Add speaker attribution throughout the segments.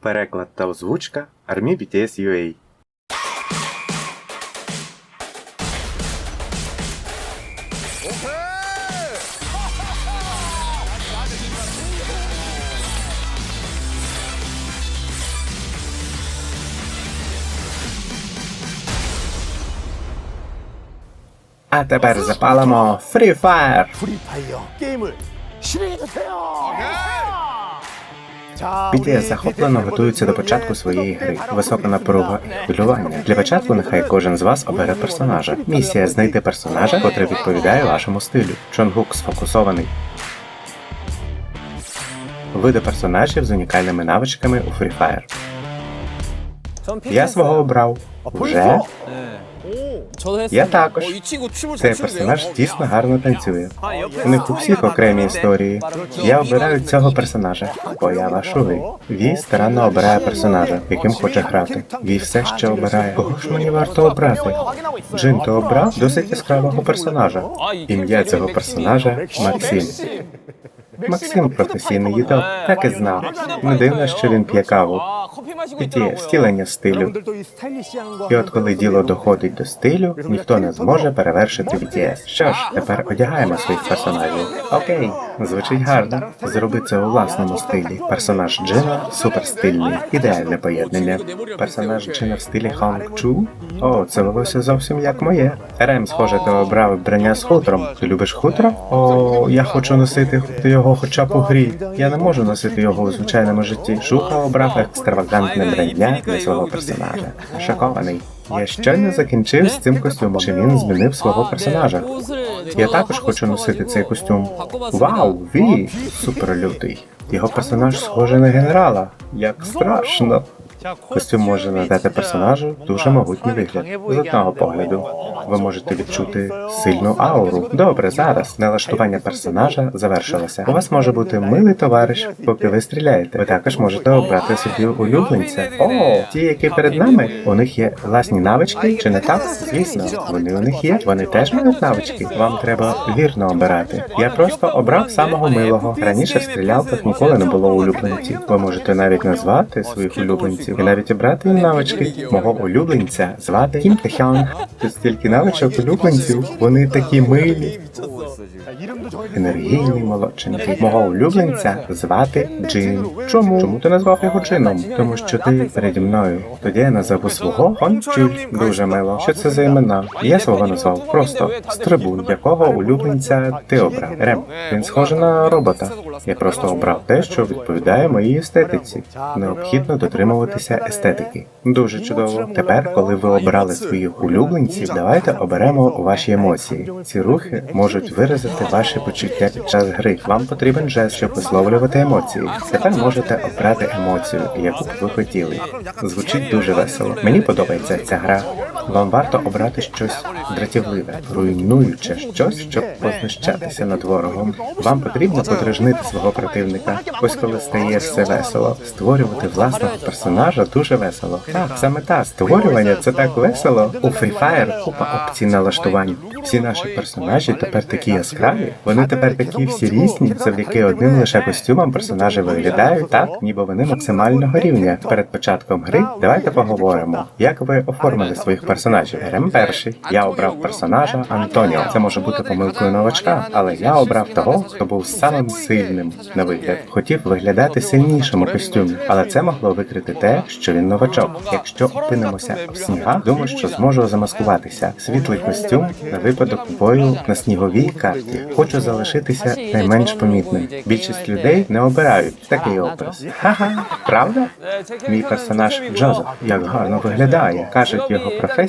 Speaker 1: Переклад та озвучка Армі BTS UA. А тепер запалимо Free Fire!
Speaker 2: Free Fire! Геймер! Швидко! Окей!
Speaker 1: BTS захоплено готується до початку своєї гри. Висока напруга і хвилювання. Для початку нехай кожен з вас обере персонажа. Місія знайти персонажа, котрий відповідає вашому стилю. Чонгук сфокусований. Види персонажів з унікальними навичками у Free Fire. Я свого обрав.
Speaker 3: Уже? Е.
Speaker 1: Я також. Цей персонаж дійсно гарно танцює. У них у всіх окремі історії. Я обираю цього персонажа. Бо я вашу Вій старанно обирає персонажа, яким хоче грати. Вій все ще обирає. Кого ж мені варто обрати? Джин то обрав досить яскравого персонажа. Ім'я цього персонажа Максим. Максим професійний їдав, так і знав. Не дивно, що він п'є каву.
Speaker 3: Підіє
Speaker 1: втілення стилю. І от коли діло доходить до стилю, ніхто не зможе перевершити Вітіє. Що ж, тепер одягаємо своїх персонажів. Окей, звучить гарно. Зроби це у власному стилі. Персонаж Джина суперстильний, ідеальне поєднання. Персонаж Джина в стилі Ханг Чу? О, це волосся зовсім як моє. Рем, схоже, ти обрав брання з хутром. Ти любиш хутро? О, я хочу носити його хоча б у грі. Я не можу носити його у звичайному житті. Шуха обрав екстравагантне брання для свого персонажа. Шокований. Я щойно закінчив з цим костюмом. Чи він змінив свого персонажа? Я також хочу носити цей костюм. Вау, Ві! Суперлютий. Його персонаж схожий на генерала. Як страшно. Костюм може надати персонажу дуже могутній вигляд. З одного погляду. Ви можете відчути сильну ауру. Добре, зараз налаштування персонажа завершилося. У вас може бути милий товариш, поки ви стріляєте. Ви також можете обрати собі улюбленця. О, ті, які перед нами, у них є власні навички, чи не так? Звісно, вони у них є. Вони теж мають навички. Вам треба вірно обирати. Я просто обрав самого милого. Раніше в стрілялках ніколи не було улюбленців. Ви можете навіть назвати своїх улюбленців ви навіть обрати навички мого улюбленця звати Кім Тахян. Тут стільки навичок улюбленців, вони такі милі. енергійні молодчинки. Мого улюбленця звати Джин. Чому? Чому ти назвав його Джином? Тому що ти переді мною. Тоді я назову свого Хончуль. Дуже мило. Що це за імена? Я свого назвав просто стрибун, якого улюбленця ти обрав. Рем. Він схожий на робота. Я просто обрав те, що відповідає моїй естетиці. Необхідно дотримуватися естетики. Дуже чудово. Тепер, коли ви обрали своїх улюбленців, давайте оберемо ваші емоції. Ці рухи можуть виразити ваші почуття під час гри. Вам потрібен жест, щоб висловлювати емоції. Тепер можете обрати емоцію, яку б ви хотіли. Звучить дуже весело. Мені подобається ця гра. Вам варто обрати щось дратівливе, руйнуюче щось, щоб познущатися над ворогом. Вам потрібно подражнити свого противника. Ось коли стає все весело, створювати власного персонажа дуже весело. Так, саме та створювання це так весело. У Free Fire купа опцій налаштувань. Всі наші персонажі тепер такі яскраві. Вони тепер такі всі різні. Завдяки одним лише костюмам персонажі виглядають так, ніби вони максимального рівня. Перед початком гри давайте поговоримо, як ви оформили своїх персонажів. Рем перший. Я обрав персонажа Антоніо. Це може бути помилкою новачка, але я обрав того, хто був самим сильним на вигляд. Хотів виглядати сильнішим у костюмі, але це могло викрити те, що він новачок. Якщо опинимося в снігах, думаю, що зможу замаскуватися. Світлий костюм на випадок бою на сніговій карті. Хочу залишитися найменш помітним. Більшість людей не обирають такий образ. Ха-ха, правда? Мій персонаж Джозеф як гарно виглядає. Кажуть, його професія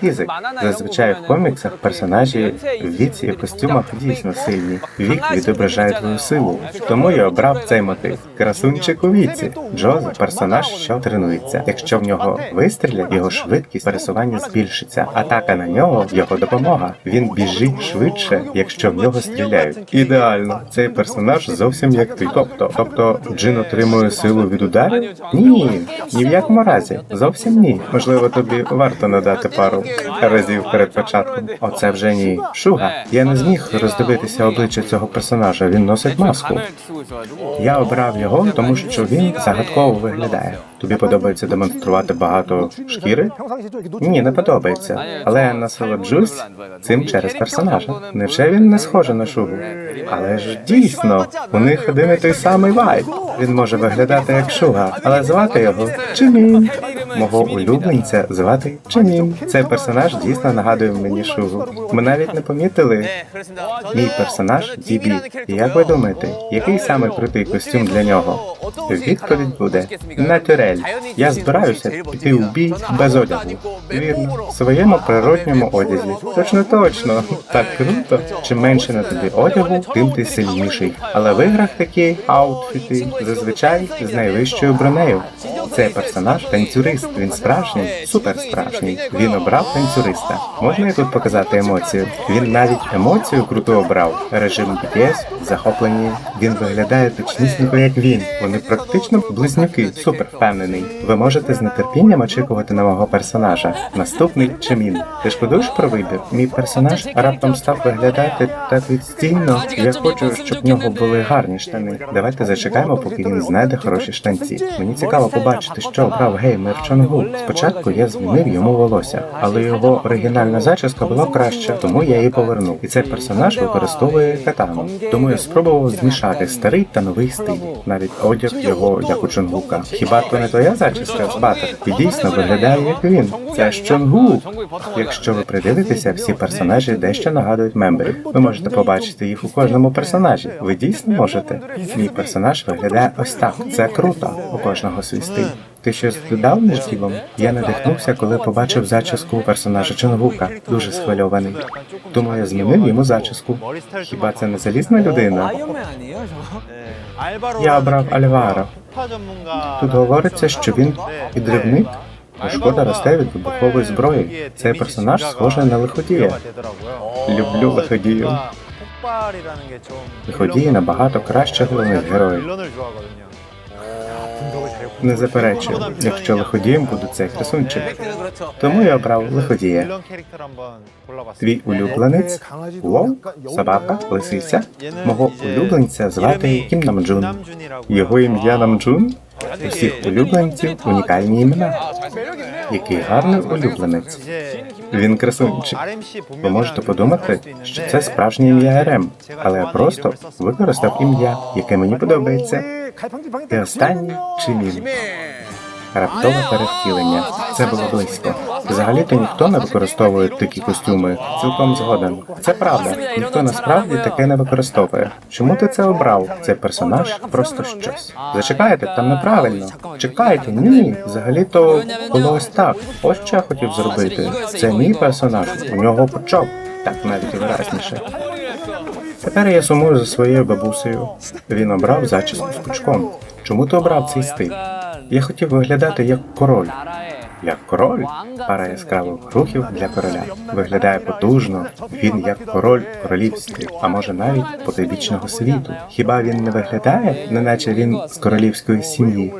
Speaker 1: фізик. Зазвичай в коміксах персонажі в віці і костюмах дійсно сильні. Вік відображає твою силу. Тому я обрав цей мотив. Красунчик у віці. Джозеф персонаж, що тренується. Якщо в нього вистрілять, його швидкість пересування збільшиться. Атака на нього його допомога. Він біжить швидше, якщо в нього стріляють. Ідеально, цей персонаж зовсім як ти. Тобто, тобто Джин отримує силу від ударів? Ні, ні в якому разі. Зовсім ні. Можливо, тобі варто надати пару разів перед початком. Оце вже ні. Шуга. Я не зміг роздивитися обличчя цього персонажа. Він носить маску. Я обрав його, тому що він загадково виглядає. Тобі подобається демонструвати багато шкіри? Ні, не подобається. Але я насолоджусь цим через персонажа. Невже він не схоже на Шугу? Але ж дійсно, у них один і той самий вайб. Він може виглядати як шуга, але звати його Чимін. Мого улюбленця звати Чимін. Цей персонаж дійсно нагадує мені шугу. Ми навіть не помітили мій персонаж Дібі. Як ви думаєте, який саме крутий костюм для нього? Відповідь буде на натюре натюрель. Я збираюся піти у бій без одягу. Вірно, в своєму природньому одязі. Точно точно. Так круто. Чим менше на тобі одягу, тим ти сильніший. Але в іграх такі аутфіти зазвичай з найвищою бронею. Цей персонаж танцюрист. Він справжній, супер справжній. Він обрав танцюриста. Можна і тут показати емоцію. Він навіть емоцію круту обрав. Режим BTS захоплені. Він виглядає точнісінько як він. Вони практично близнюки. Супер впевнений. Ви можете з нетерпінням очікувати на мого персонажа. Наступний Чимін. Ти шкодуєш про вибір? Мій персонаж раптом став виглядати так відстійно. Я хочу, щоб в нього були гарні штани. Давайте зачекаємо, поки він знайде хороші штанці. Мені цікаво побачити, що обрав геймер Чонгу. Спочатку я змінив йому волосся, але його оригінальна зачіска була краща, тому я її повернув. І цей персонаж використовує катану. Тому я спробував змішати старий та новий стиль. Навіть одяг його як у Чонгука. Хіба то не твоя зачіска з батер? І дійсно виглядає як він. Це ж Чонгук. Якщо ви придивитеся, всі персонажі дещо нагадують мемберів. Ви можете побачити їх у кожному персонажі. Ви дійсно можете. Мій персонаж виглядає ось так. Це круто. У кожного свій стиль. Ти щось додав між ділом? Я надихнувся, коли побачив зачіску персонажа Чонгука. Дуже схвильований. Я змінив йому зачіску. Хіба це не залізна людина? Я обрав Альвара. Тут говориться, що він підривник. Шкода росте від вибухової зброї. Цей персонаж схожий на лиходія. Люблю лиходіїв. Лиходії набагато краще головних героїв. Не заперечую, якщо лиходієм буде цей красунчик. Тому я обрав лиходія. Твій улюбленець вовк, собака, лисиця. Мого улюбленця звати Кім Намджун. Його ім'я Намджун? У всіх улюбленців унікальні імена. Який гарний улюбленець. Він красунчик. Ви можете подумати, що це справжнє ім'я РМ, але я просто використав ім'я, яке мені подобається. І останній Чимін. Раптове перевтілення. Це було близько. Взагалі-то ніхто не використовує такі костюми. Цілком згоден. Це правда. Ніхто насправді таке не використовує. Чому ти це обрав? Цей персонаж просто щось. Зачекайте, там неправильно. Чекайте, ні. Взагалі-то було ось так. Ось що я хотів зробити. Це мій персонаж. У нього почок. Так навіть виразніше. Тепер я сумую за своєю бабусею. Він обрав зачіску з пучком. Чому ти обрав цей стиль? Я хотів виглядати як король. Як король? Пара яскравих рухів для короля. Виглядає потужно. Він як король королівський, а може навіть потойбічного світу. Хіба він не виглядає, неначе він з королівської сім'ї?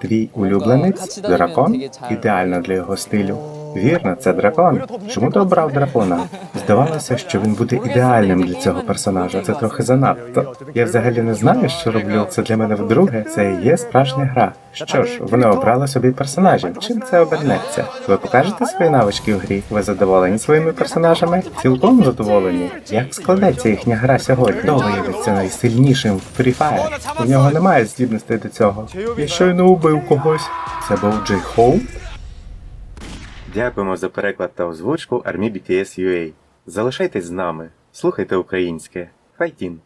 Speaker 1: Твій улюбленець дракон ідеально для його стилю. Вірно, це дракон. Чому ти обрав дракона? Здавалося, що він буде ідеальним для цього персонажа. Це трохи занадто. Я взагалі не знаю, що роблю. Це для мене вдруге. Це і є справжня гра. Що ж, вони обрали собі персонажів. Чим це обернеться? Ви покажете свої навички в грі? Ви задоволені своїми персонажами? Цілком задоволені. Як складеться їхня гра сьогодні? Хто виявиться найсильнішим в Free Fire? У нього немає здібностей до цього. Я щойно убив когось. Це був Джей Хоу? Дякуємо за переклад та озвучку Армі BTS UA. Залишайтесь з нами, слухайте українське. Файтін!